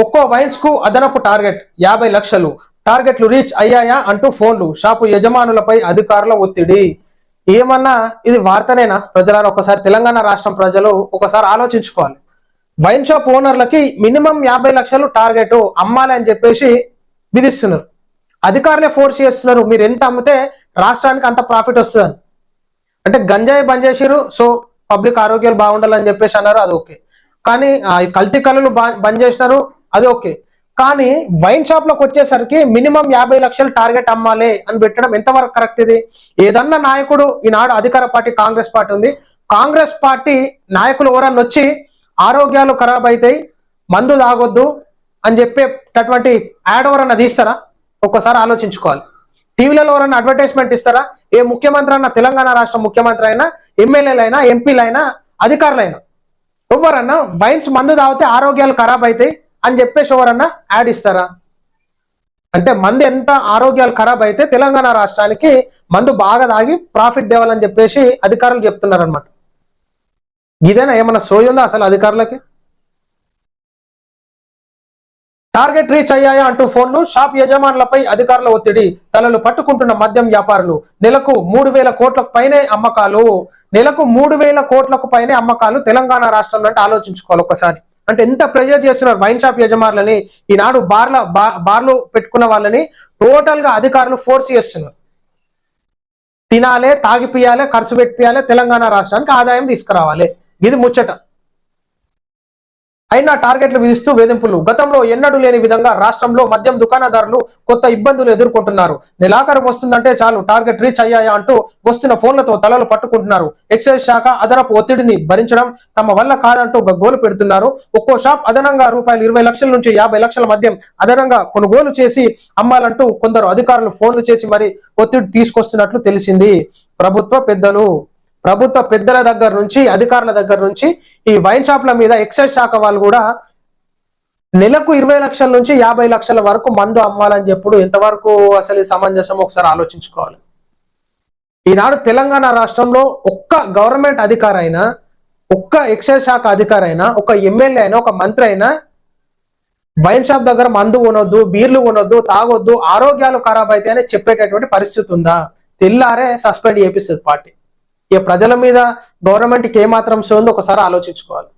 ఒక్కో వైన్స్కు అదనపు టార్గెట్. యాభై లక్షలు. టార్గెట్లు రీచ్ అయ్యాయా అంటూ ఫోన్లు. షాపు యజమానులపై అధికారుల ఒత్తిడి. ఏమన్నా ఇది వార్తనేనా? ప్రజలను ఒకసారి తెలంగాణ రాష్ట్రం ప్రజలు ఒకసారి ఆలోచించుకోవాలి. వైన్ షాప్ ఓనర్లకి మినిమం యాభై లక్షలు టార్గెట్ అమ్మాలి అని చెప్పేసి విధిస్తున్నారు. అధికారులే ఫోర్స్ చేస్తున్నారు మీరు ఎంత అమ్మితే రాష్ట్రానికి అంత ప్రాఫిట్ వస్తుందని. అంటే గంజాయి బంద్ చేసిరు సో పబ్లిక్ ఆరోగ్యాలు బాగుండాలని చెప్పేసి అన్నారు అది ఓకే. కానీ ఆ, కల్తీ కళలు బంద్ చేసినారు అది ఓకే. కానీ వైన్ షాప్లోకి వచ్చేసరికి మినిమం యాభై లక్షలు టార్గెట్ అమ్మాలి అని పెట్టడం ఎంతవరకు కరెక్ట్ ఇది? ఏదన్నా నాయకుడు ఈనాడు అధికార పార్టీ కాంగ్రెస్ పార్టీ ఉంది. కాంగ్రెస్ పార్టీ నాయకులు ఎవరన్నా వచ్చి ఆరోగ్యాలు ఖరాబ్ అవుతాయి మందు తాగొద్దు అని చెప్పేటటువంటి యాడ్ ఎవరన్నా తీస్తారా? ఒక్కసారి ఆలోచించుకోవాలి. టీవీలలో ఎవరన్నా అడ్వర్టైజ్మెంట్ ఇస్తారా? ఏ ముఖ్యమంత్రి అన్న తెలంగాణ రాష్ట్ర ముఖ్యమంత్రి అయినా ఎమ్మెల్యేలైనా ఎంపీలైనా అధికారులైనా ఎవరన్నా వైన్స్ మందు తాగితే ఆరోగ్యాలు ఖరాబ్ అవుతాయి అని చెప్పేసి ఎవరన్నా యాడ్ ఇస్తారా? అంటే మందు ఎంత ఆరోగ్యాలు ఖరాబ్ అయితే తెలంగాణ రాష్ట్రానికి మందు బాగా తాగి ప్రాఫిట్ తేవాలని చెప్పేసి అధికారులు చెప్తున్నారనమాట ఇదేనా ఏమన్నా సోయి ఉందా అసలు అధికారులకి? టార్గెట్ రీచ్ అయ్యాయా అంటూ ఫోన్లు షాప్ యజమానులపై అధికారుల ఒత్తిడి తలలు పట్టుకుంటున్న మద్యం వ్యాపారులు నెలకు మూడు వేల కోట్లకు పైనే అమ్మకాలు నెలకు మూడు వేల కోట్లకు పైనే అమ్మకాలు తెలంగాణ రాష్ట్రంలో అంటే ఆలోచించుకోవాలి ఒకసారి. అంటే ఎంత ప్రెజర్ చేస్తున్నారు వైన్ షాప్ యజమానులని? ఈనాడు బార్ల బార్లో బార్లు పెట్టుకున్న వాళ్ళని టోటల్గా అధికారులు ఫోర్స్ చేస్తున్నారు. తినాలే తాగిపియాలే ఖర్చు పెట్టియాలి తెలంగాణ రాష్ట్రానికి ఆదాయం తీసుకురావాలి. ఇది ముచ్చట. అయినా టార్గెట్లు విధిస్తూ వేధింపులు. గతంలో ఎన్నడూ లేని విధంగా రాష్ట్రంలో మద్యం దుకాణదారులు కొత్త ఇబ్బందులు ఎదుర్కొంటున్నారు. నెలాఖరు వస్తుందంటే చాలు టార్గెట్ రీచ్ అయ్యాయా అంటూ వస్తున్న ఫోన్లతో తలలు పట్టుకుంటున్నారు. ఎక్సైజ్ శాఖ అదనపు ఒత్తిడిని భరించడం తమ వల్ల కాదంటూ గోలు పెడుతున్నారు. ఒక్కో షాప్ అదనంగా రూపాయలు ఇరవై లక్షల నుంచి యాభై లక్షల మద్యం అదనంగా కొనుగోలు చేసి అమ్మాలంటూ కొందరు అధికారులు ఫోన్లు చేసి మరి ఒత్తిడి తీసుకొస్తున్నట్లు తెలిసింది. ప్రభుత్వ పెద్దలు ప్రభుత్వ పెద్దల దగ్గర నుంచి అధికారుల దగ్గర నుంచి ఈ వైన్ షాప్ల మీద ఎక్సైజ్ శాఖ వాళ్ళు కూడా నెలకు ఇరవై లక్షల నుంచి యాభై లక్షల వరకు మందు అమ్మాలని చెప్పుడు ఎంతవరకు అసలు సమంజసం ఒకసారి ఆలోచించుకోవాలి. ఈనాడు తెలంగాణ రాష్ట్రంలో ఒక్క గవర్నమెంట్ అధికారైనా అయినా ఒక్క ఎక్సైజ్ శాఖ అధికారైనా అయినా ఒక ఎమ్మెల్యే అయినా ఒక మంత్రి అయినా వైన్ షాప్ దగ్గర మందు కొనొద్దు బీర్లు కొనొద్దు తాగొద్దు ఆరోగ్యాలు ఖరాబ్ అయితే అని చెప్పేటటువంటి పరిస్థితి ఉందా? తెల్లారే సస్పెండ్ చేపిస్తుంది పార్టీ. ఈ ప్రజల మీద గవర్నమెంట్కి ఏమాత్రం ఉందో ఒకసారి ఆలోచించుకోవాలి.